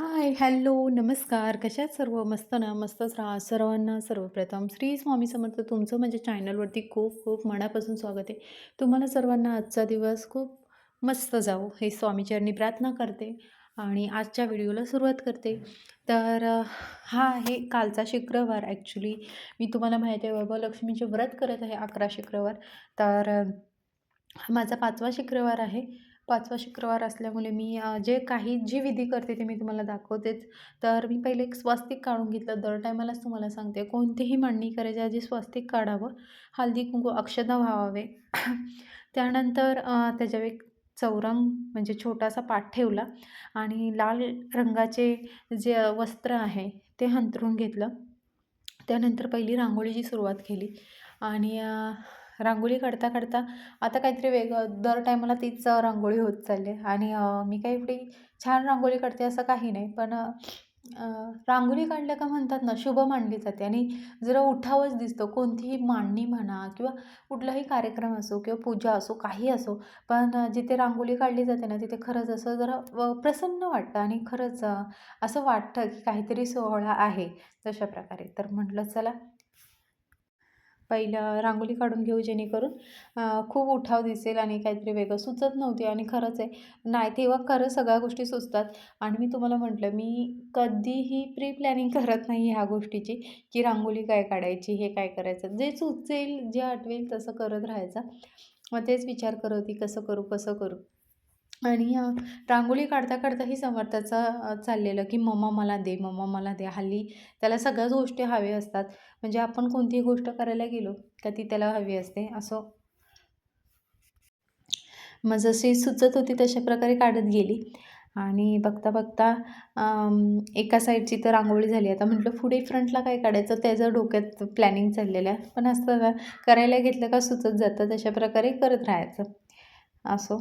हाय, hello, नमस्कार. कशात सर्व? मस्त ना? मस्तच राहा. सर्वांना सर्वप्रथम श्री स्वामी समर्थ तुमचं म्हणजे माझ्या चॅनलवरती खूप खूप मनापासून स्वागत आहे. तुम्हाला सर्वांना आजचा दिवस खूप मस्त जावो हे स्वामीचरणी प्रार्थना करते आणि आजच्या व्हिडिओला सुरुवात करते. तर हा आहे कालचा शुक्रवार ॲक्च्युली मी तुम्हाला माहिती आहे वैभवलक्ष्मीचे व्रत करत आहे 11 शुक्रवार. तर हा माझा पाचवा शुक्रवार आहे. पाचवा शुक्रवार असल्यामुळे मी जे काही जी विधी करते ते मी तुम्हाला दाखवतेच. तर मी पहिले एक स्वस्तिक काढून घेतलं. दर टायमालाच तुम्हाला सांगते कोणतीही मांडणी करायच्या आधी स्वस्तिक काढावं. हळदी-कुंकू, अक्षता व्हावे. त्यानंतर त्याच्या त्याच्यावर एक चौरंग म्हणजे छोटासा पाठ ठेवला आणि लाल रंगाचे जे वस्त्र आहे ते अंथरून घेतलं. त्यानंतर पहिली रांगोळीची सुरुवात केली आणि रांगोळी काढता काढता आता काहीतरी वेगळं दर टायमाला तीच रांगोळी होत चालली आहे आणि मी काही एवढी छान रांगोळी काढते असं काही नाही. पण रांगोळी काढल्या का म्हणतात ना शुभ मानली जाते आणि जरा उठावच दिसतं. कोणतीही मांडणी म्हणा किंवा कुठलाही कार्यक्रम असो किंवा पूजा असो, काही असो. पण जिथे रांगोळी काढली जाते ना तिथे खरंच असं जरा प्रसन्न वाटतं आणि खरंच असं वाटतं की काहीतरी सोहळा आहे तशा प्रकारे. तर म्हटलं चला पहिलं रांगोळी काढून घेऊ जेणेकरून खूप उठाव दिसेल आणि काहीतरी वेगळं सुचत नव्हती आणि खरंच आहे. नाही तेव्हा खरं सगळ्या गोष्टी सुचतात आणि मी तुम्हाला म्हटलं मी कधीही प्री प्लॅनिंग करत नाही ह्या गोष्टीची, की रांगोळी काय काढायची, हे काय करायचं. जे सुचेल, जे आठवेल तसं करत राहायचं. मग तेच विचार करत होती कसं करू, कसं करू? आणि रांगोळी काढता काढताही समर्थाचं चाललेलं की मम्मा मला दे, मम्मा मला दे. हल्ली त्याला सगळ्याच गोष्टी हवे असतात. म्हणजे आपण कोणतीही गोष्ट करायला गेलो का ती त्याला हवी असते असं. मग जशी सुचत होती तशा प्रकारे काढत गेली आणि बघता बघता एका साईडची तर रांगोळी झाली. आता म्हटलं पुढे फ्रंटला काय काढायचं त्याचं डोक्यात प्लॅनिंग चाललेलं आहे. पण असतं करायला घेतलं का सुचत जातं तशा प्रकारे करत राहायचं. असो.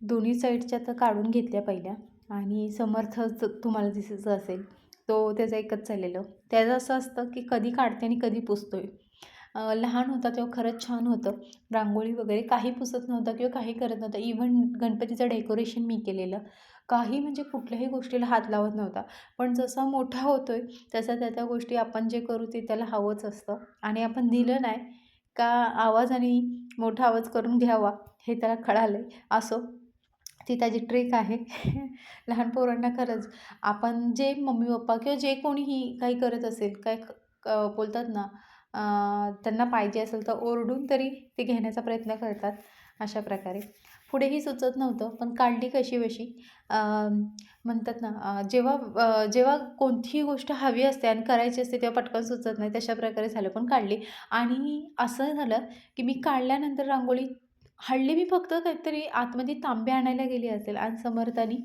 दोन्ही साईडच्या तर काढून घेतल्या पहिल्या आणि समर्थच तुम्हाला दिसायचं असेल, तो त्याचं एकच चाललेलं. त्याचं असं असतं की कधी काढते आणि कधी पुसतो आहे लहान होता तेव्हा खरंच छान होतं. रांगोळी वगैरे काही पुसत नव्हता किंवा काही करत नव्हता. इव्हन गणपतीचं डेकोरेशन मी केलेलं. काही म्हणजे कुठल्याही गोष्टीला हात लावत नव्हता. पण जसा मोठा होतो आहे तसा त्या त्या गोष्टी आपण जे करू ते त्याला हवंच असतं आणि आपण दिलं नाही का आवाज आणि मोठा आवाज करून घ्यावा हे त्याला कळालं आहे असो. ती त्याची ट्रिक आहे. लहान पोरांना खरंच आपण जे मम्मी-पप्पा किंवा जे कोणीही काही करत असेल, काय बोलतात ना त्यांना पाहिजे असेल तर ओरडून तरी ते घेण्याचा प्रयत्न करतात. अशा प्रकारे. पुढेही सुचत नव्हतं, पण काढली कशी वशी म्हणतात ना जेव्हा जेव्हा कोणतीही गोष्ट हवी असते आणि करायची असते तेव्हा पटकन सुचत नाही तशा प्रकारे झालं. पण काढली आणि असं झालं की मी काढल्यानंतर रांगोळी हळली मी फक्त काहीतरी आतमध्ये तांबे आणायला गेली असेल आणि समर्थानी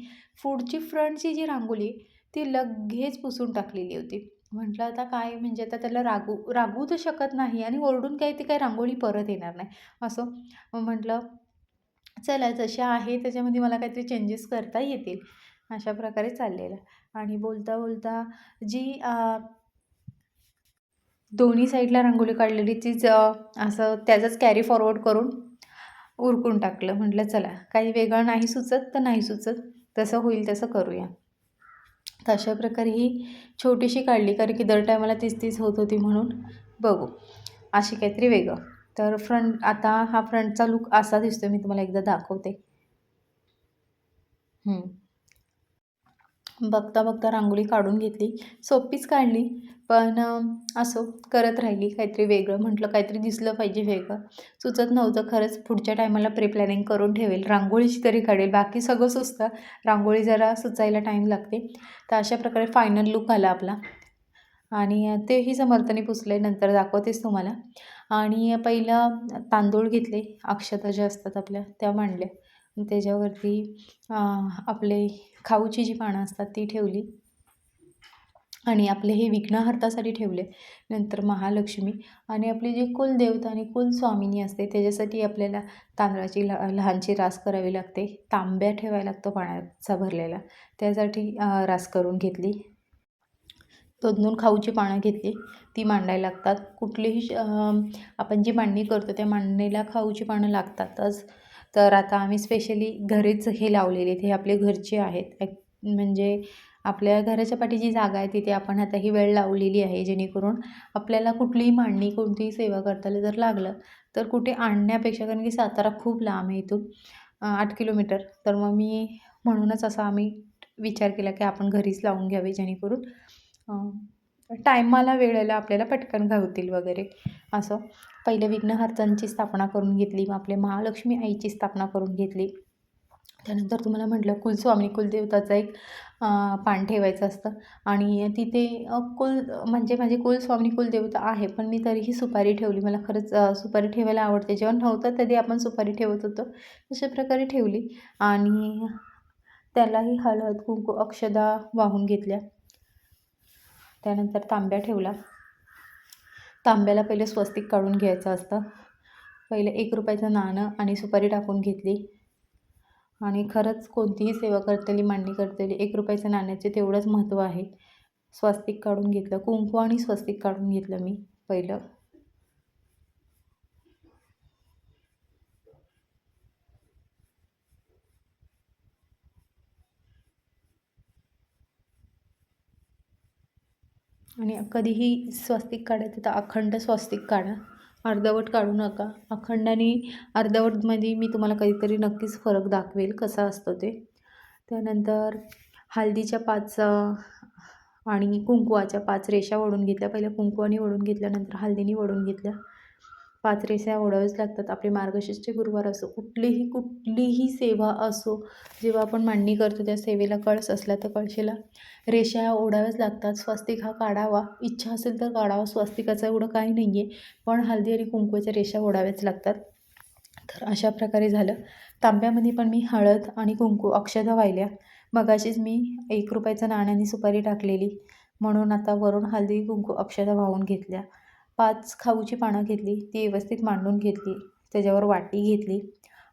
पुढची फ्रंटची जी रांगोळी ती लगेच पुसून टाकलेली होती. म्हटलं आता काय म्हणजे आता त्याला रागू रागू तर शकत नाही आणि ओरडून काही ती काही रांगोळी परत येणार नाही. असं म्हटलं चला जसे आहे त्याच्यामध्ये मला काहीतरी चेंजेस करता येतील. अशा प्रकारे चाललेलं आणि बोलता बोलता जी दोन्ही साईडला रांगोळी काढलेली तीच असं त्याचंच कॅरी फॉरवर्ड करून उरकून टाकलं. म्हटलं चला काही वेगळं नाही सुचत तर नाही सुचत. तसं होईल तसं करूया. तर अशा प्रकारे ही छोटीशी काढली कारण की दर टायमाला तीच-तीच होत होती म्हणून बघू. अशी काहीतरी वेगळं. तर फ्रंट आता हा फ्रंटचा लूक असा दिसतोय मी तुम्हाला एकदा दाखवते. बघता बघता रांगोळी काढून घेतली. सोपीच काढली. पण असो करत राहिली काहीतरी वेगळं. म्हटलं काहीतरी दिसलं पाहिजे वेगळं. सुचत नव्हतं खरंच. पुढच्या टायमाला प्री प्लॅनिंग करून ठेवेल. रांगोळीची तरी काढेल. बाकी सगळं सुचतं. रांगोळी जरा सुचायला टाईम लागते. तर अशा प्रकारे फायनल लूक आला आपला आणि तेही समर्थने पुसले. नंतर दाखवतेच तुम्हाला. आणि पहिलं तांदूळ घेतले. अक्षता ज्या असतात आपल्या त्या मांडल्या. त्याच्यावरती आपले खाऊची जी पानं असतात ती ठेवली. आणि आपले हे विघ्नहर्तासाठी ठेवले. नंतर महालक्ष्मी आणि आपली जी कुलदेवता आणि कुलस्वामिनी असते त्याच्यासाठी आपल्याला तांदळाची ल लहानशी रास करावी लागते. तांब्या ठेवायला लागतो पाण्याचा भरलेला. त्यासाठी रास करून घेतली. 2-2 खाऊची पानं घेतली. ती मांडायला लागतात. कुठलीही आपण जी मांडणी करतो त्या मांडणीला खाऊची पानं लागतातच. तर आता आम्ही स्पेशली घरीच हे लावलेले आहेत. हे आपले घरचे आहेत. म्हणजे आपल्या घराच्या पाठी जी जागा आहे तिथे आपण आता ही वेळ लावलेली आहे जेणेकरून आपल्याला कुठलीही मांडणी कोणतीही सेवा करताना जर लागलं तर कुठे आणण्यापेक्षा कारण की सातारा खूप लांब आहे इथून आठ किलोमीटर तर मग मी म्हणूनच असा आम्ही विचार केला की आपण घरीच लावून घ्यावे जेणेकरून टायमाला वेळेला आपल्याला पटकन घावतील वगैरे असं पहिले विघ्नहर्त्यांची स्थापना करून घेतली मग आपले महालक्ष्मी आईची स्थापना करून घेतली. त्यानंतर तुम्हाला म्हटलं कुलस्वामी कुलदेवताचं एक पान ठेवायचं असतं. आणि तिथे कुल म्हणजे माझी कुलस्वामी कुलदेवता आहे पण मी तरीही सुपारी ठेवली. मला खरंच सुपारी ठेवायला आवडते. जेव्हा नव्हतं तरी आपण सुपारी ठेवत होतो. अशा प्रकारे ठेवली. आणि त्यालाही हळद कुंकू अक्षदा वाहून घेतल्या. त्यानंतर तांब्या ठेवला तांब्याला पहिले स्वस्तिक काढून घ्यायचं असतं. पहिले एक रुपयाचं नाणं आणि सुपारी टाकून घेतली. आणि खरंच कोणतीही सेवा करतली मांडणी करतली एक रुपयाच्या नाण्याचे तेवढंच महत्त्व आहे. स्वस्तिक काढून घेतलं कुंकू आणि स्वस्तिक काढून घेतलं मी पहिलं. आणि कधीही स्वस्तिक काढायचं तर अखंड स्वस्तिक काढा. अर्धवट काढू नका. अखंडाने अर्धवटमध्ये मी तुम्हाला कधीतरी नक्कीच फरक दाखवेल कसा असतो ते. त्यानंतर हळदीच्या पाच आणि कुंकवाच्या पाच रेषा ओढून घेतल्या. पहिल्या कुंकवानी ओढून घेतल्यानंतर हळदीने ओढून घेतल्या. पाच रेषा ओढाव्याच लागतात. आपले मार्गशीर्ष गुरुवार असो कुठलीही कुठलीही सेवा असो जेव्हा आपण मांडणी करतो त्या सेवेला कळस असला तर कळशीला. रेषा ओढाव्याच लागतात. स्वस्तिक हा काढावा. इच्छा असेल तर काढावा. स्वस्तिकाचा एवढं काही नाही आहे पण हळदी आणि कुंकूच्या रेषा ओढाव्याच लागतात. तर अशा प्रकारे झालं. तांब्यामध्ये पण मी हळद आणि कुंकू अक्षता वाहिल्या. मगाशीच मी एक रुपयाचं नाण्याने सुपारी टाकलेली. म्हणून आता वरून हळदी कुंकू अक्षता वाहून घेतल्या. पाच खाऊची पानं घेतली ती व्यवस्थित मांडून घेतली त्याच्यावर वाटी घेतली.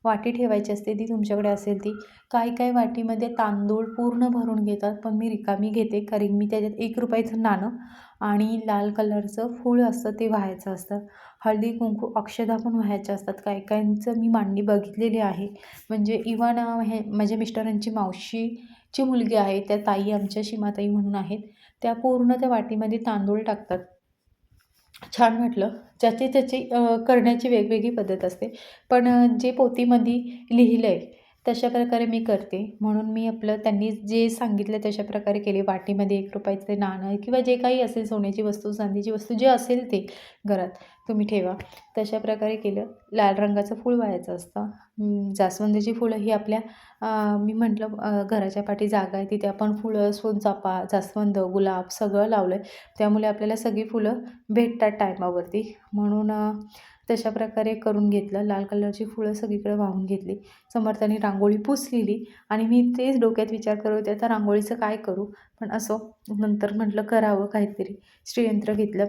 वाटी ठेवायची असते ती तुमच्याकडे असेल ती. काही काही वाटीमध्ये तांदूळ पूर्ण भरून घेतात पण मी रिकामी घेते कारण मी त्याच्यात एक रुपयाचं नाणं आणि लाल कलरचं फूळ असतं ते व्हायचं असतं. हळदी कुंकू अक्षदा पण व्हायच्या असतात. काही काहींचं मी मांडणी बघितलेली आहे. म्हणजे इवन हे माझ्या मिस्टरांची मावशीची मुलगी आहे त्या ताई आमच्या सीमाताई म्हणून आहेत. त्या पूर्ण त्या वाटीमध्ये तांदूळ टाकतात. छान वाटलं. ज्याची त्याची करण्याची वेगवेगळी पद्धत असते. पण जे पोथीमध्ये लिहिलं आहे तशा प्रकारे मी करते. म्हणून मी आपलं त्यांनी जे सांगितलं तशा प्रकारे केले. वाटीमध्ये एक रुपयाचं नाणं किंवा जे काही असेल सोन्याची वस्तू चांदीची वस्तू जे असेल ते घरात तुम्ही ठेवा. तशा प्रकारे केलं. लाल रंगाचं फूल व्हायचं असतं. जास्वंदीची फुलं ही आपल्या मी म्हटलं घराच्या पाठी जागा आहे. तिथे आपण फुलं सोनचापा जास्वंद गुलाब सगळं लावलं आहे त्यामुळे आपल्याला सगळी फुलं भेटतात टायमावरती. म्हणून तशा प्रकारे करून घेतलं. लाल कलरची फुलं सगळीकडे वाहून घेतली. समर्थाने रांगोळी पुसलेली आणि मी तेच डोक्यात विचार करत होते आता रांगोळीचं काय करू? पण असो नंतर म्हटलं करावं काहीतरी. श्रीयंत्र घेतलं.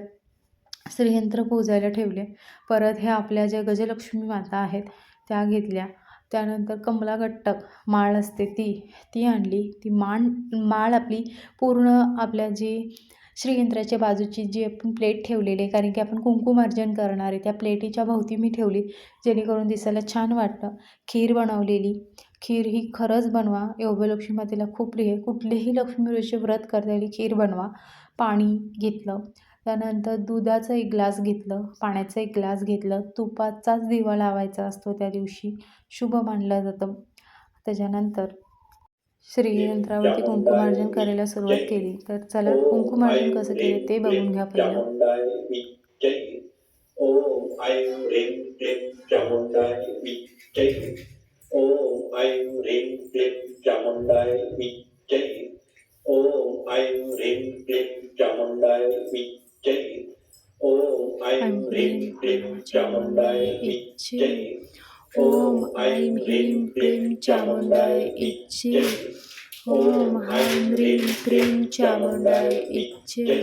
श्रीयंत्र पोजायला ठेवले. परत ह्या आपल्या ज्या गजलक्ष्मी माता आहेत त्या घेतल्या. त्यानंतर कमलागट्टक माळ असते ती ती आणली. ती माण माळ आपली पूर्ण आपल्या जी श्रीयंत्राच्या बाजूची जी आपण प्लेट ठेवलेली आहे कारण की आपण कुंकुमार्जन करणार आहे त्या प्लेटीच्या भोवती मी ठेवली जेणेकरून दिसायला छान वाटतं. खीर बनवलेली. खीर ही खरंच बनवा. योगलक्ष्मी मातेला खूप प्रिय कुठलेही लक्ष्मी व्रत करता खीर बनवा. पाणी घेतलं. त्यानंतर दुधाचं एक ग्लास घेतलं. पाण्याचं एक ग्लास घेतलं. तुपाचाच दिवा लावायचा असतो त्या दिवशी. शुभ मानलं जातं. त्याच्यानंतर श्रीयंत्रावरती कुंकुमार्जन करायला सुरुवात केली. तर चला कुंकुमार्जन कसं केलं ते बघून घ्या पहिलं. ओम ऐं ह्रीं क्लीं चामुंडाय विच्चै ओम ऐं ह्रीं क्लीं चामुंडाय विच्चै ओम ऐं ह्रीं क्लीं चामुंडाय विच्चै ओम ऐं ह्रीं क्लीं चामुंडाय विच्चै ओम ऐं ह्रीं क्लीं चामुंडाय इच्छे ओम ऐं ह्रीं क्लीं चामुंडाय इच्छे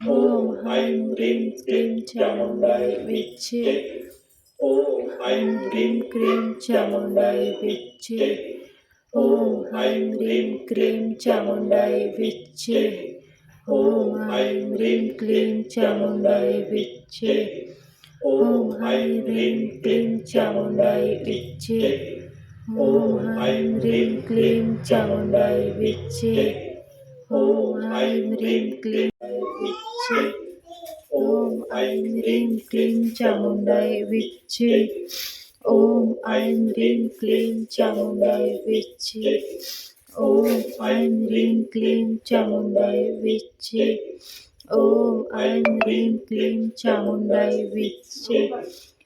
ओम ऐं ह्रीं क्लीं चामुंडाय विच्छे ओम ऐं ह्रीं क्लीं चामुंडाय विच्छे ओम ऐं ह्रीं क्लीं चामुंडाय विच्छे ओम ऐं ह्रीं क्लीं चामुंडाय विच्छे ओम ऐं ह्रीं क्लीं चामुंडाय विच्छे ॐ ऐं ह्रीं क्लीं चामुण्डाय विच्चे ॐ ऐं ह्रीं क्लीं विच्चे ॐ ऐं ह्रीं क्लीं चामुण्डाय विच्चे ॐ ऐं ह्रीं क्लीं चामुण्डाय विच्चे ॐ ऐं ह्रीं क्लीं चामुण्डाय विच्चे ॐ ऐं ह्रीं क्लीं चामुण्डाय विच्चे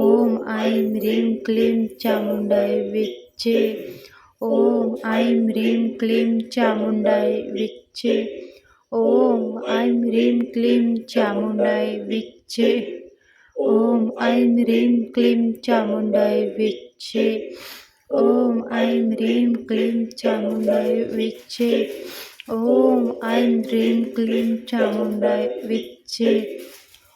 ॐ ऐं ह्रीं क्लीं चामुण्डाय विच्चे ॐ ऐं ह्रीं क्लीं चामुण्डाय विच्चे ॐ ऐं ह्रीं क्लीं चामुण्डाय विच्चे ॐ ऐं ह्रीं क्लीं चामुण्डाय विच्चे ॐ ऐं ह्रीं क्लीं चामुण्डाय विच्चे ॐ ऐं ह्रीं क्लीं चामुण्डाय विच्चे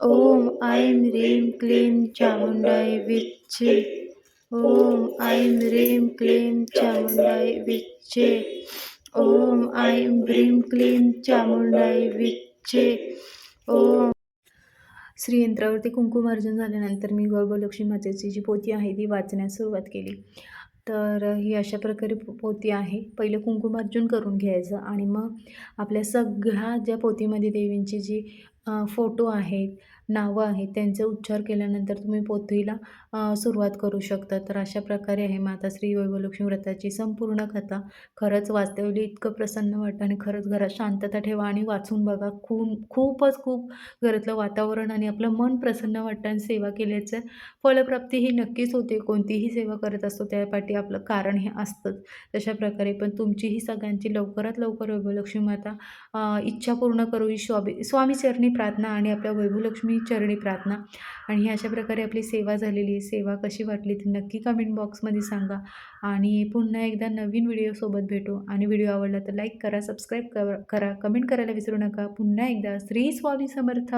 ॐ ऐं ह्रीं क्लीं चामुण्डाय विच्छे ॐ ऐं ह्रीं क्लीं चामुण्डाय विच्छे ॐ ऐं ह्रीं क्लीं चामुण्डाय विच्छे ॐ श्री यंत्रावरती कुंकुमार्जन झाल्यानंतर मी गर्भलक्ष्मी मातेची जी पोती आहे ती वाचण्यास सुरुवात केली. तर ही अशा प्रकारे पोती आहे. पहिलं कुंकुमार्जन करून घ्यायचं आणि मग आपल्या सगळ्या ज्या पोतीमध्ये देवींची जी फोटो आहेत. नावं आहेत त्यांचे उच्चार केल्यानंतर तुम्ही पोथीला सुरुवात करू शकता. तर अशा प्रकारे आहे माता श्री वैभवलक्ष्मी व्रताची संपूर्ण कथा. खरंच वाचवली इतकं प्रसन्न वाटतं आणि खरंच घरात शांतता ठेवा आणि वाचून बघा. खूप खूपच खूप घरातलं वातावरण आणि आपलं मन प्रसन्न वाटतं आणि सेवा केल्याचं फलप्राप्ती ही नक्कीच होते. कोणतीही सेवा करत असतो त्यापाठी आपलं कारण हे असतंच. तशा प्रकारे पण तुमचीही सगळ्यांची लवकरात लवकर वैभवलक्ष्मी माता इच्छा पूर्ण करू. ही स्वामी स्वामीचरणी प्रार्थना आणि आपल्या वैभवलक्ष्मी चरणी प्रार्थना. आणि ही अशा प्रकारे आपली सेवा झालेली आहे. सेवा कशी वाटली ती नक्की कमेंट बॉक्समध्ये सांगा. आणि पुन्हा एकदा नवीन व्हिडिओसोबत भेटू. आणि व्हिडिओ आवडला तर लाईक करा सबस्क्राईब करा कमेंट करायला विसरू नका. पुन्हा एकदा श्री स्वामी समर्थ.